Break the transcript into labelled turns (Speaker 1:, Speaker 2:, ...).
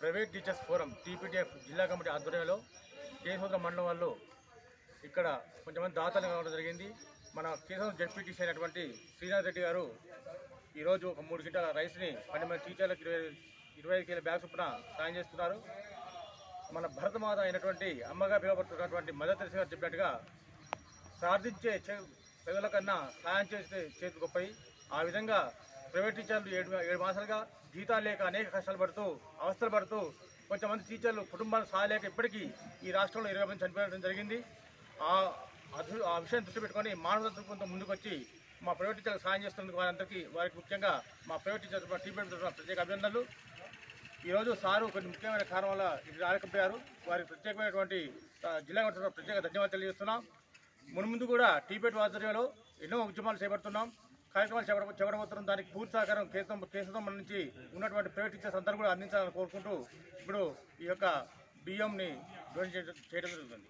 Speaker 1: Private teachers forum TPTF జిల్లా committee ఆధ్వర్యంలో కేశవరం మండలం వాళ్ళు ఇక్కడ కొంతమంది దాతలు కావడం జరిగింది. మన కేశవరం జడ్పీటీసీ అయినటువంటి శ్రీనాథ్ రెడ్డి గారు ఈరోజు ఒక మూడు గింటల రైస్ని పన్నెండు మంది టీచర్లకు ఇరవై ఇరవై ఐదు కిలో బ్యాగ్ చొప్పున సాయం చేస్తున్నారు. మన భరతమాత అయినటువంటి అమ్మగా పిలువబడుతున్నటువంటి మదర్ తెలిసి గారు చెప్పినట్టుగా ప్రార్థించే చే- సాయం చేస్తే చేతి గొప్పవి ఆ విధంగా ప్రైవేట్ టీచర్లు ఏడు ఏడు మాసాలుగా జీతాలు లేక అనేక కష్టాలు పడుతూ అవస్థలు పడుతూ కొంతమంది టీచర్లు కుటుంబాలు సాయలేక ఇప్పటికీ ఈ రాష్ట్రంలో ఇరవై మంది చనిపోవడం జరిగింది. ఆ ఆ విషయం దృష్టి పెట్టుకొని మానవ దృక్పథంతో ముందుకొచ్చి మా ప్రైవేట్ టీచర్లకు సాయం చేస్తున్నందుకు వారందరికీ వారికి ముఖ్యంగా మా ప్రైవేట్ టీచర్ టీపీ ప్రత్యేక అభినందనలు. ఈరోజు సారు కొన్ని ముఖ్యమైన కారణం వల్ల ఇది రాలేకపోయారు. వారికి ప్రత్యేకమైనటువంటి జిల్లా కలెక్టర్ ప్రత్యేక ధన్యవాదాలు తెలియజేస్తున్నాం. మున్ముందు కూడా టీపేట్ ఆధ్వర్యంలో ఎన్నో ఉద్యమాలు చేపడుతున్నాం. కార్యక్రమాలు చేపడబోతున్నాం దానికి పూర్తి సహకారం కేంద్రం కేంద్రం నుంచి ఉన్నటువంటి ప్రైవేట్ టీచర్స్ అందరూ కూడా అందించాలని కోరుకుంటూ ఇప్పుడు ఈ యొక్క బియ్యంని డొనేట్ చేయడం చేయడం జరుగుతుంది.